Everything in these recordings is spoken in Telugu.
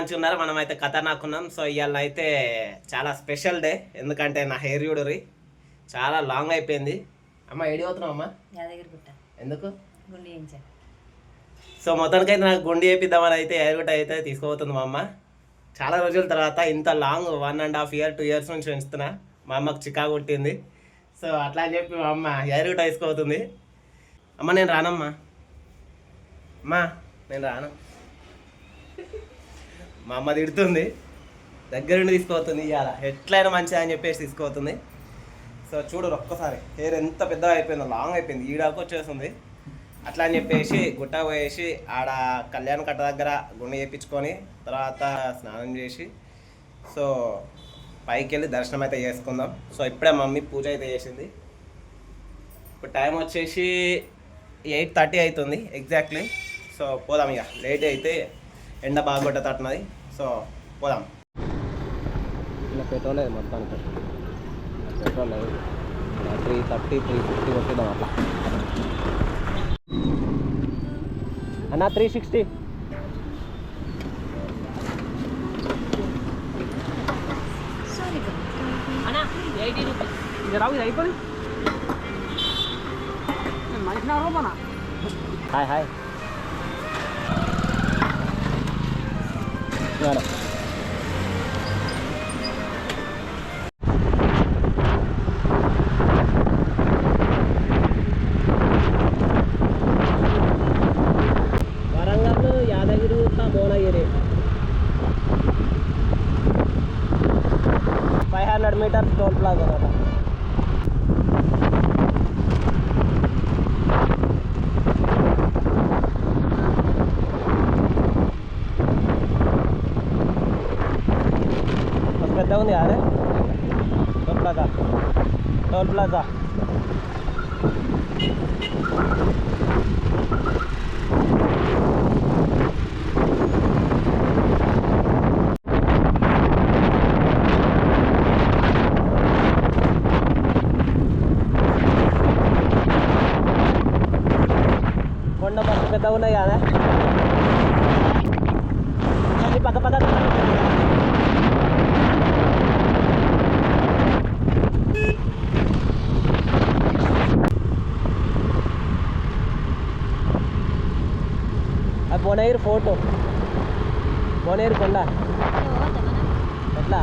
మంచిగా ఉన్నారు మనం అయితే ఖతర్నాక్ ఉన్నాం సో ఇవాళ అయితే చాలా స్పెషల్ డే. ఎందుకంటే నా హెయిర్ చూడరి చాలా లాంగ్ అయిపోయింది. అమ్మ ఏడి పోతున్నావు అమ్మ? ఎందుకు? సో మొత్తానికైతే నాకు గుండి వేపిద్దామని అయితే హెయిర్ కట్ అయితే తీసుకోబోతుంది మా అమ్మ. చాలా రోజుల తర్వాత ఇంత long one and half year two years నుంచి పెంచుతున్నా. మా అమ్మకు చికా కొట్టింది. సో అట్లా అని చెప్పి మా అమ్మ హెయిర్ కట్ వేసుకోబోతుంది అమ్మ నేను రానమ్మా. అమ్మా నేను రాను. మా అమ్మ తిడుతుంది. దగ్గర నుండి తీసుకోవతుంది ఇవాళ ఎట్లయినా మంచిగా అని చెప్పేసి తీసుకోవతుంది సో చూడు ఒక్కసారి. హెయిర్ ఎంత పెద్దగా అయిపోయిందో లాంగ్ అయిపోయింది. ఈడాకు వచ్చేస్తుంది. అట్లా అని చెప్పేసి గుట్ట పోయేసి ఆడ కళ్యాణ కట్ట దగ్గర గుండె చేయించుకొని తర్వాత స్నానం చేసి సో పైకి వెళ్ళి దర్శనం అయితే చేసుకుందాం. సో ఇప్పుడే మమ్మీ పూజ అయితే చేసింది. ఇప్పుడు టైం వచ్చేసి ఎయిట్ థర్టీ అవుతుంది ఎగ్జాక్ట్లీ. సో పోదాం ఇక. లేట్ అయితే ఎండ బాగా కొట్టతట్టున్నది సో పోదాం ఇలా పెట్రోల్ లేదు మొత్తానికి పెట్రోల్ లేదు త్రీ థర్టీ త్రీ ఫిఫ్టీ కొట్టిద్దాం అట్లా అన్న త్రీ సిక్స్టీ అన్నా ఎయిటీ రూపీస్ ఇది రావు ఇది అయిపోయి మనిషి నా రూపనా hi hi madam Toll Plaza. బొనైర్ ఫోటో. బొనైర్ కొండ. ఎట్లా?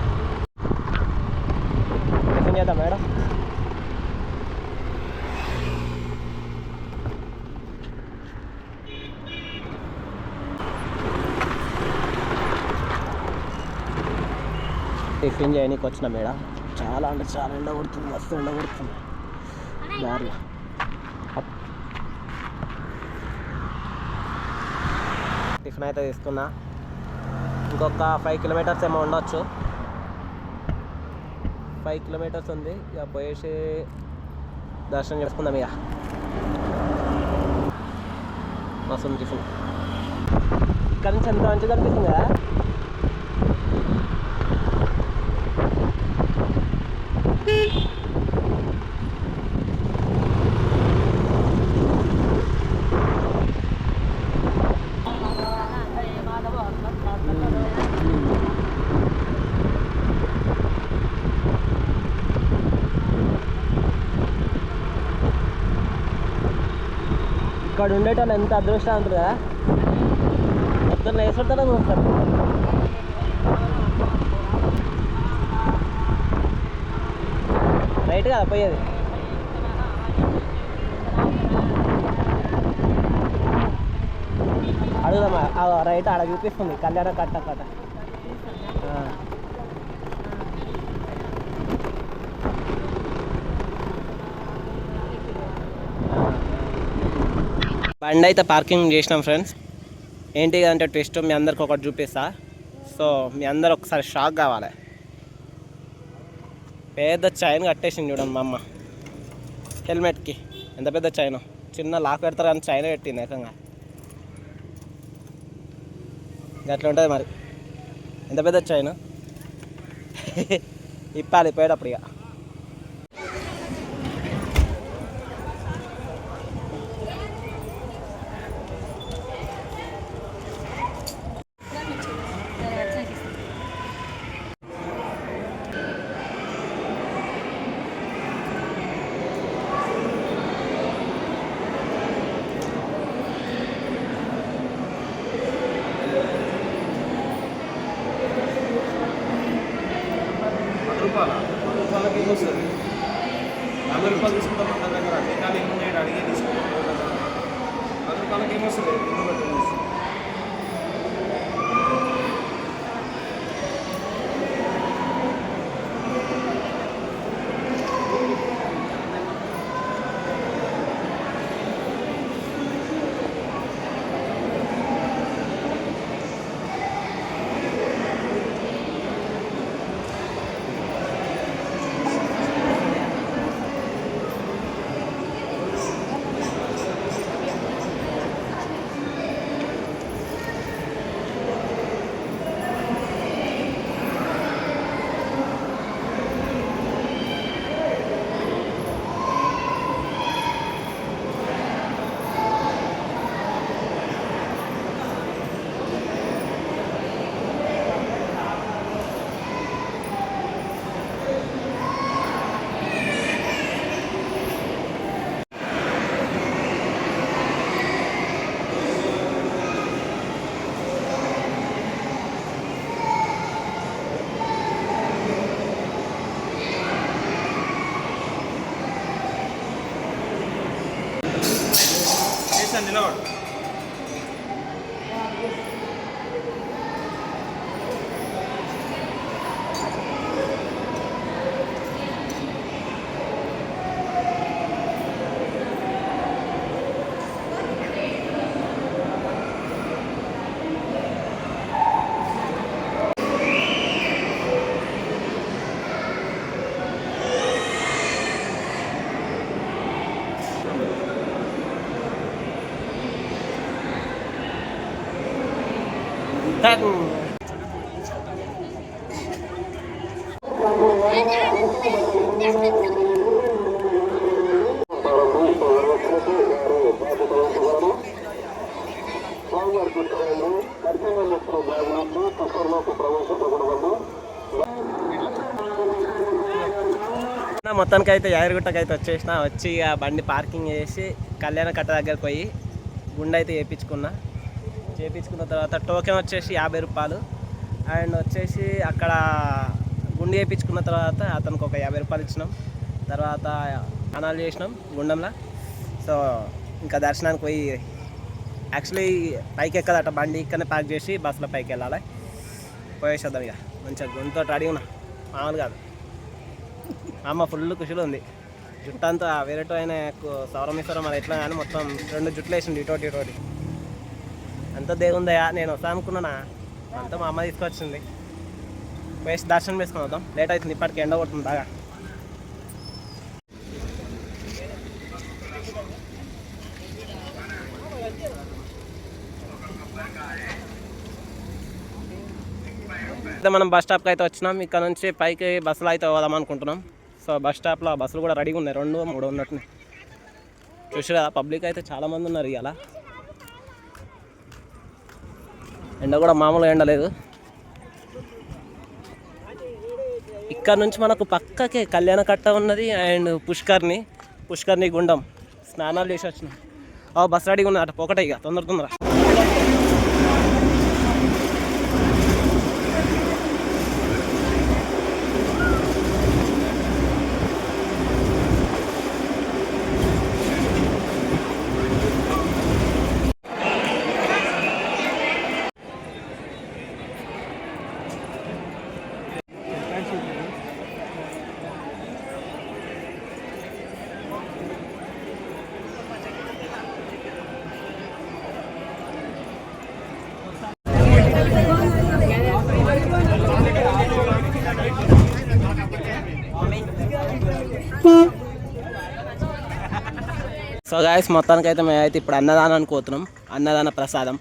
టిఫిన్ చేద్దాం మేడం? టిఫిన్ చేయడానికి వచ్చిన మేడం. చాలా అంటే చాలా ఎండ కొడుతుంది మస్తు ఎండ కొడుతుంది దారిలో. టిఫిన్ అయితే తీసుకున్నా. ఇంకొక ఫైవ్ కిలోమీటర్స్ ఏమో ఉండొచ్చు. ఫైవ్ కిలోమీటర్స్ ఉంది. ఇక పోయేసి దర్శనం చేసుకుందాం ఇక. మస్తు టిఫిన్ ఇక్కడ నుంచి ఎంత మంచిగా అనిపిస్తుంది కదా? అక్కడ ఉండేటోళ్ళు ఎంత అదృష్టం అంటారు కదా పొద్దున్న వేసుకుంటారో చూస్తారు రైట్ కదా పోయేది? అడుగుదామా? రైట్ ఆడ చూపిస్తుంది. కళ్యాణ కట్ట కట్ట. బండి అయితే పార్కింగ్ చేసినాం ఫ్రెండ్స్. ఏంటి అంటే ట్విస్ట్ మీ అందరికి ఒకటి చూపిస్తా. సో మీ అందరు ఒకసారి షాక్ కావాలి. పెద్ద చైన్ కట్టేసింది చూడండి మా అమ్మ. హెల్మెట్కి ఎంత పెద్ద చైన్ చిన్న లాక్ పెడతారు కానీ చైన్ పెట్టింది ఏకంగా. అట్లా ఉంటుంది మరి. ఎంత పెద్ద చైన్ ఇప్పాలి పోయేటప్పుడు ఇక. the Lord. Tan. మొత్తానికి అయితే యాదగిరిగుట్టకి అయితే వచ్చేసిన వచ్చి ఇక బండి పార్కింగ్ చేసి కళ్యాణ కట్ట దగ్గరకు పోయి గుండె అయితే వేయించుకున్నా చేయించుకున్న తర్వాత టోకెన్ వచ్చేసి యాభై రూపాయలు. అండ్ వచ్చేసి అక్కడ గుండె చేయించుకున్న తర్వాత అతనికి ఒక యాభై రూపాయలు ఇచ్చినాం. తర్వాత అనాలు చేసినాం గుండంలో. సో ఇంకా దర్శనానికి పోయి యాక్చువల్లీ పైకి ఎక్కదట బండి ఇక్కడనే ప్యాక్ చేసి బస్సులో పైకి వెళ్ళాలి. పోయేసేద్దాం ఇక. మంచిగా గుండెతో రెడీ ఉన్నా మామూలు కాదు. అమ్మ ఫుల్ ఖుషిలో ఉంది. జుట్టు అంతా వేరేటో ఆయన సౌరమేశ్వరం అది ఎట్లా కానీ మొత్తం రెండు జుట్లు వేసింది ఇటోటి ఇటోటి. అంత దేవుందయా నేను వస్తా అనుకున్నానా? అంతా మా అమ్మ తీసుకొచ్చింది. వేసి దర్శనం చేసుకుని వద్దాం. లేట్ అవుతుంది ఇప్పటికి ఎండ కొడుతుంది బాగా అయితే మనం బస్ స్టాప్కి అయితే వచ్చినాం. ఇక్కడ నుంచి పైకి బస్సులో అయితే పోదాం అనుకుంటున్నాం. సో బస్ స్టాప్లో బస్సులు కూడా రెడీగా ఉన్నాయి. రెండు మూడు ఉన్నట్టున్నాయి. చూసి కదా పబ్లిక్ అయితే చాలామంది ఉన్నారు ఇలా ఎండ కూడా మామూలుగా ఎండ లేదు. ఇక్కడ నుంచి మనకు పక్కకే కళ్యాణ కట్ట ఉన్నది అండ్ పుష్కర్ని పుష్కర్ని గుండం. స్నానాలు చేసి వచ్చినాం. ఓ బస్ రెడీగా ఉన్నది అటు ఒకటే ఇక తొందర తొందర సో గాయస్ మొత్తానికి అయితే మేమైతే ఇప్పుడు అన్నదానం పోతున్నాం. అన్నదాన ప్రసాదం.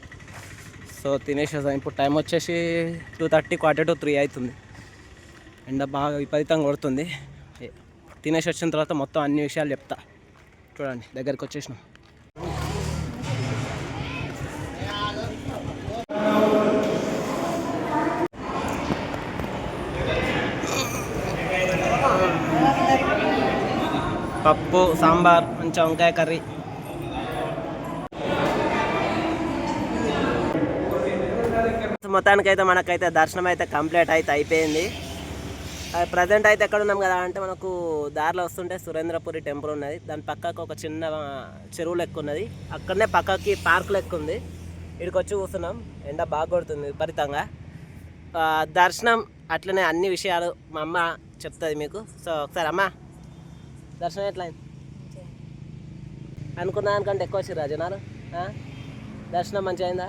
సో తినేసేసాం ఇప్పుడు టైం వచ్చేసి two thirty quarter to three అవుతుంది ఎండ బాగా విపరీతంగా కొడుతుంది. తినేసి వచ్చిన తర్వాత మొత్తం అన్ని విషయాలు చెప్తా. చూడండి దగ్గరికి వచ్చేసినాం. పప్పు సాంబార్ మంచి వంకాయ కర్రీ. మొత్తానికైతే మనకైతే దర్శనం అయితే కంప్లీట్ అయితే అయిపోయింది. ప్రజెంట్ అయితే ఎక్కడ ఉన్నాం కదా అంటే మనకు దారిలో వస్తుంటే సురేంద్రపురి టెంపుల్ ఉన్నది. దాని పక్కకు ఒక చిన్న చెరువు లెక్క ఉన్నది. అక్కడనే పక్కకి పార్క్ లెక్క ఉంది. ఇక్కడికి వచ్చి కూర్చున్నాం. ఎండ బాగా కొడుతుంది విపరీతంగా. దర్శనం అట్లనే అన్ని విషయాలు మా అమ్మ చెప్తుంది మీకు. సో ఒకసారి అమ్మ దర్శనం ఎట్లా అయింది అనుకున్న దానికంటే ఎక్కువ వచ్చిర్రా జనాలు? దర్శనం మంచిగా అయిందా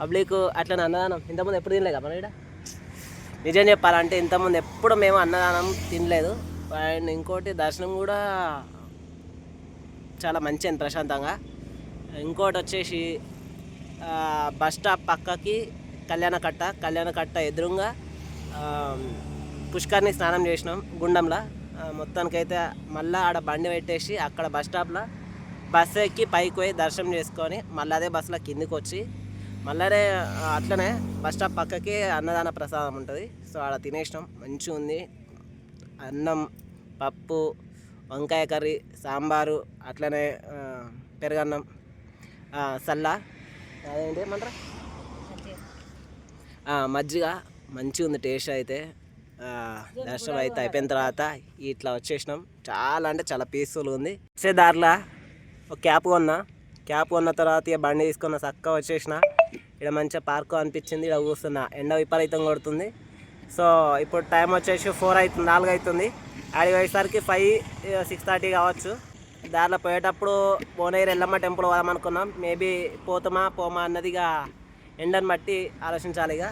పబ్లిక్ అట్లనే అన్నదానం. ఇంతకుముందు ఎప్పుడు తినలేక మన ఇక్కడ నిజం చెప్పాలంటే ఇంతకుముందు ఎప్పుడు మేము అన్నదానం తినలేదు. అండ్ ఇంకోటి దర్శనం కూడా చాలా మంచి అయింది ప్రశాంతంగా. ఇంకోటి వచ్చేసి బస్ స్టాప్ పక్కకి కళ్యాణ కట్ట కళ్యాణ కట్ట ఎదురుగా పుష్కర్ని స్నానం చేసినాం గుండంలో. మొత్తానికైతే మళ్ళీ ఆడ బండి పెట్టేసి అక్కడ బస్ స్టాప్లో బస్సు ఎక్కి పైకి పోయి దర్శనం చేసుకొని మళ్ళీ అదే బస్సులో కిందికి వచ్చి మళ్ళీ అట్లనే బస్ స్టాప్ పక్కకి అన్నదాన ప్రసాదం ఉంటుంది. సో ఆడ తినేసినాం. మంచిగా ఉంది. అన్నం పప్పు వంకాయ కర్రీ సాంబారు అట్లనే పెరుగన్నం సల్ల. అదేంటి ఏమంటారా? మజ్జిగ. మంచిగా ఉంది టేస్ట్ అయితే. దర్శనం అయితే అయిపోయిన తర్వాత ఇట్లా వచ్చేసినాం. చాలా అంటే చాలా పీస్ఫుల్గా ఉంది. వచ్చే దారిలో ఒక క్యాప్ కొన్నా. క్యాప్ కొన్న తర్వాత ఇక బండి తీసుకున్న చక్కగా వచ్చేసిన. ఇక్కడ మంచిగా పార్క్ అనిపించింది. ఇక్కడ కూర్చున్నా. ఎండ విపరీతం కొడుతుంది. సో ఇప్పుడు టైం వచ్చేసి ఫోర్ అవుతుంది నాలుగు అవుతుంది ఆడికి పోయేసరికి ఫైవ్ సిక్స్ థర్టీ కావచ్చు. దారిలో పోయేటప్పుడు భువనగిరి ఎల్లమ్మ టెంపుల్ పోదామనుకున్నాం మేబీ పోతామా పోమా అన్నది ఇక ఎండని బట్టి ఆలోచించాలి ఇక.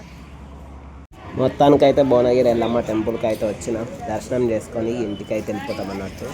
మొత్తానికైతే భువనగిరి ఎల్లమ్మ టెంపుల్కి అయితే వచ్చిన. దర్శనం చేసుకొని ఇంటికి అయితే వెళ్ళిపోతాం అన్నట్టు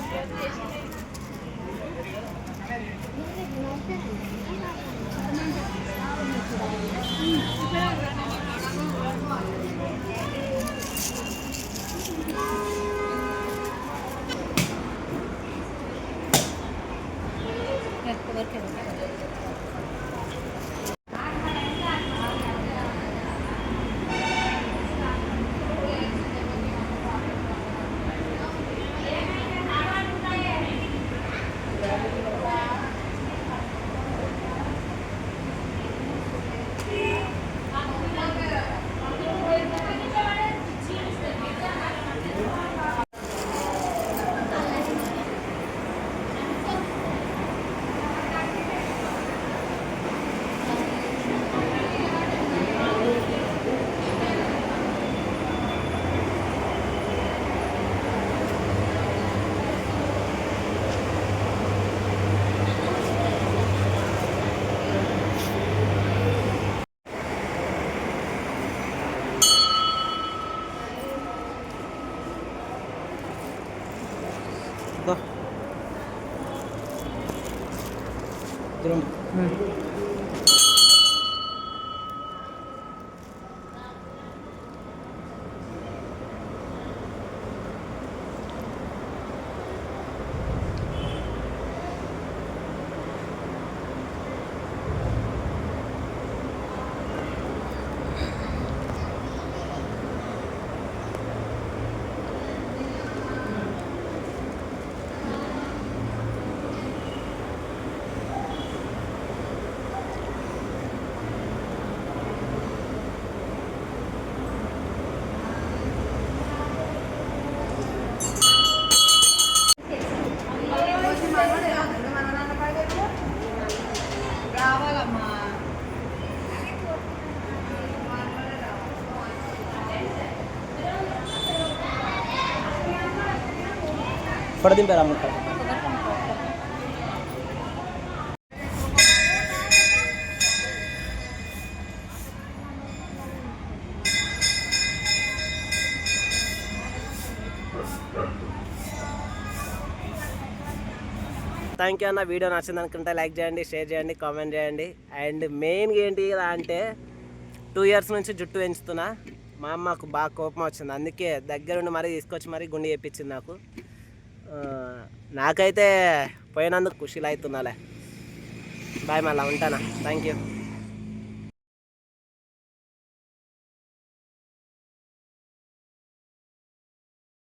ఇప్పుడు దింపారు అమ్మ థ్యాంక్ యూ అన్న వీడియో నచ్చింది అనుకుంటే లైక్ చేయండి షేర్ చేయండి కామెంట్ చేయండి. అండ్ మెయిన్గా ఏంటి కదా అంటే టూ ఇయర్స్ నుంచి జుట్టు పెంచుతున్నా మా అమ్మకు బాగా కోపం వచ్చింది. అందుకే దగ్గరుండి మరీ తీసుకొచ్చి మరీ గుండె చేయించింది నాకు. నాకైతే పోయినందుకు ఖుషీలు అవుతున్నాలే బాయ్ మళ్ళీ ఉంటానా. Thank you